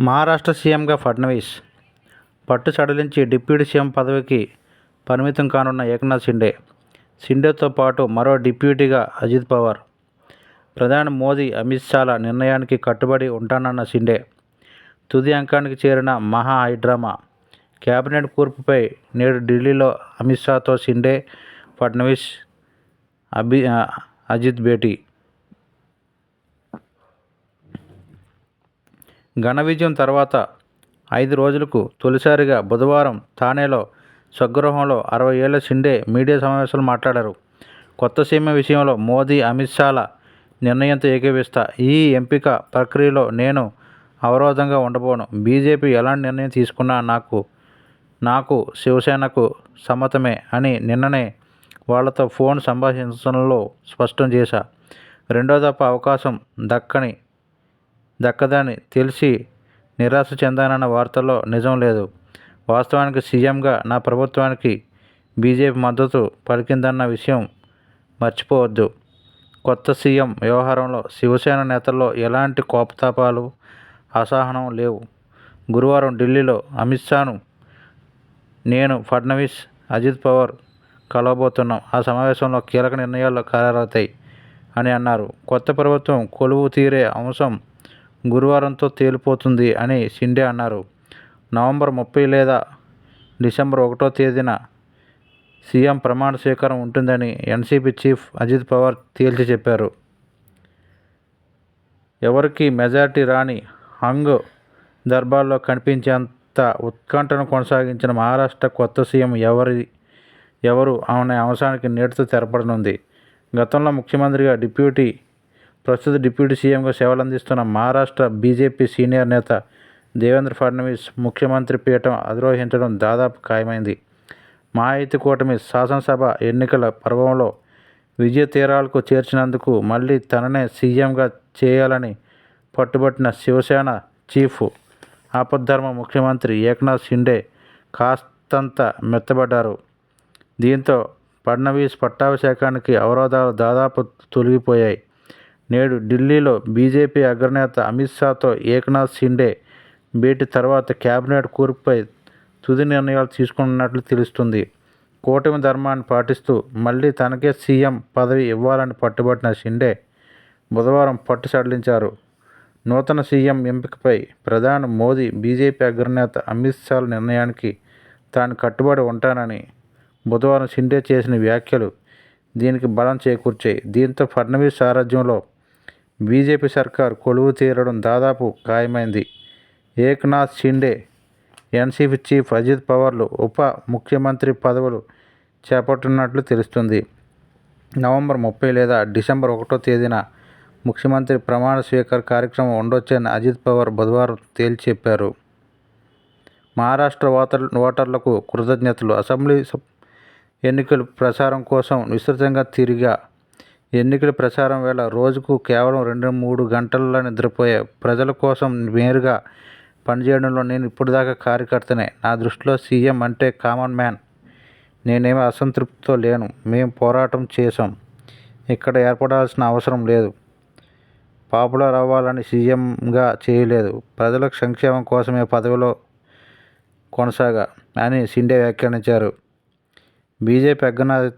మహారాష్ట్ర సీఎంగా ఫడ్నవీస్. పట్టు సడలించి deputy CM పదవికి పరిమితం కానున్న ఏకనాథ్ షిండే. షిండేతో పాటు మరో డిప్యూటీగా అజిత్ పవార్. ప్రధాని మోదీ అమిత్ షాల నిర్ణయానికి కట్టుబడి ఉంటానన్న షిండే. తుది అంకానికి చేరిన మహా హైడ్రామా కేబినెట్ కూర్పుపై నేడు ఢిల్లీలో అమిత్ షాతో షిండే ఫడ్నవీస్ అభి అజిత్ భేటీ. ఘన విజయం తర్వాత ఐదు రోజులకు తొలిసారిగా బుధవారం థానేలో స్వగృహంలో అరవై ఏళ్ళ షిండే మీడియా సమావేశంలో మాట్లాడారు. కొత్త సీమ విషయంలో మోదీ అమిత్ షాల నిర్ణయంతో ఏకీవిస్తా ఈ ఎంపిక ప్రక్రియలో నేను అవరోధంగా ఉండబోను. బీజేపీ ఎలాంటి నిర్ణయం తీసుకున్నా నాకు నాకు శివసేనకు సమ్మతమే అని నిన్ననే వాళ్ళతో ఫోన్ సంభాషించడంలో స్పష్టం చేశా. రెండో తప్ప అవకాశం దక్కని దక్కదని తెలిసి నిరాశ చెందానన్న వార్తల్లో నిజం లేదు. వాస్తవానికి సీఎంగా నా ప్రభుత్వానికి బీజేపీ మద్దతు పలికిందన్న విషయం మర్చిపోవద్దు. కొత్త సీఎం వ్యవహారంలో శివసేన నేతల్లో ఎలాంటి కోపతాపాలు అసహనం లేవు. గురువారం ఢిల్లీలో అమిత్ షాను నేను ఫడ్నవీస్ అజిత్ పవార్ కలవబోతున్నాం. ఆ సమావేశంలో కీలక నిర్ణయాలు ఖరారవుతాయి అని అన్నారు. కొత్త ప్రభుత్వం కొలువు తీరే అంశం గురువారంతో తేలిపోతుంది అని షిండే అన్నారు. నవంబర్ ముప్పై లేదా డిసెంబర్ ఒకటో తేదీన సీఎం ప్రమాణ స్వీకారం ఉంటుందని ఎన్సీపీ చీఫ్ అజిత్ పవార్ తేల్చి చెప్పారు. ఎవరికి మెజార్టీ రాని హంగ్ దర్బార్లో కనిపించేంత ఉత్కంఠను కొనసాగించిన మహారాష్ట్ర కొత్త సీఎం ఎవరి ఎవరు అనే అంశానికి నేటితో తెరపడనుంది. గతంలో ముఖ్యమంత్రిగా డిప్యూటీ ప్రస్తుత డిప్యూటీ సీఎంగా సేవలందిస్తున్న మహారాష్ట్ర బీజేపీ సీనియర్ నేత దేవేంద్ర ఫడ్నవీస్ ముఖ్యమంత్రి పీఠం అధిరోహించడం దాదాపు ఖాయమైంది. మాయతి కూటమి శాసనసభ ఎన్నికల పర్వంలో విజయ తీరాలకు చేర్చినందుకు మళ్ళీ తననే సీఎంగా చేయాలని పట్టుబట్టిన శివసేన చీఫ్ ఆపద్ధర్మ ముఖ్యమంత్రి ఏక్నాథ్ షిండే కాస్తంత మెత్తబడ్డారు. దీంతో ఫడ్నవీస్ పట్టాభిషేకానికి అవరోధాలు దాదాపు తొలగిపోయాయి. నేడు ఢిల్లీలో బీజేపీ అగ్రనేత అమిత్ షాతో ఏకనాథ్ షిండే భేటీ తర్వాత కేబినెట్ కూర్పుపై తుది నిర్ణయాలు తీసుకున్నట్లు తెలుస్తుంది. కూటమి ధర్మాన్ని పాటిస్తూ మళ్ళీ తనకే సీఎం పదవి ఇవ్వాలని పట్టుబట్టిన షిండే బుధవారం పట్టు సడలించారు. నూతన సీఎం ఎంపికపై ప్రధాని మోదీ బీజేపీ అగ్రనేత అమిత్ షాల నిర్ణయానికి తాను కట్టుబడి ఉంటానని బుధవారం షిండే చేసిన వ్యాఖ్యలు దీనికి బలం చేకూర్చాయి. దీంతో ఫడ్నవీస్ సారథ్యంలో బీజేపీ సర్కార్ కొలువు తీరడం దాదాపు ఖాయమైంది. ఏక్నాథ్ షిండే ఎన్సీపీ చీఫ్ అజిత్ పవార్లు ఉప ముఖ్యమంత్రి పదవులు చేపట్టున్నట్లు తెలుస్తుంది. నవంబర్ ముప్పై లేదా డిసెంబర్ ఒకటో తేదీన ముఖ్యమంత్రి ప్రమాణ స్వీకార కార్యక్రమం ఉండొచ్చని అజిత్ పవార్ బుధవారం తేల్చెప్పారు మహారాష్ట్ర ఓటర్ ఓటర్లకు కృతజ్ఞతలు. అసెంబ్లీ ఎన్నికల ప్రచారం కోసం విస్తృతంగా తిరిగా ఎన్నికల ప్రచారం వేళ రోజుకు కేవలం రెండు మూడు గంటల్లో నిద్రపోయే ప్రజల కోసం నేరుగా పనిచేయడంలో నేను ఇప్పటిదాకా కార్యకర్తనే. నా దృష్టిలో సీఎం అంటే కామన్ మ్యాన్. నేనేమీ అసంతృప్తితో లేను. మేము పోరాటం చేశాం. ఇక్కడ ఏర్పడాల్సిన అవసరం లేదు. పాపులర్ అవ్వాలని సీఎంగా చేయలేదు. ప్రజల సంక్షేమం కోసమే పదవిలో కొనసాగా అని షిండే వ్యాఖ్యానించారు. బీజేపీ అగ్రనా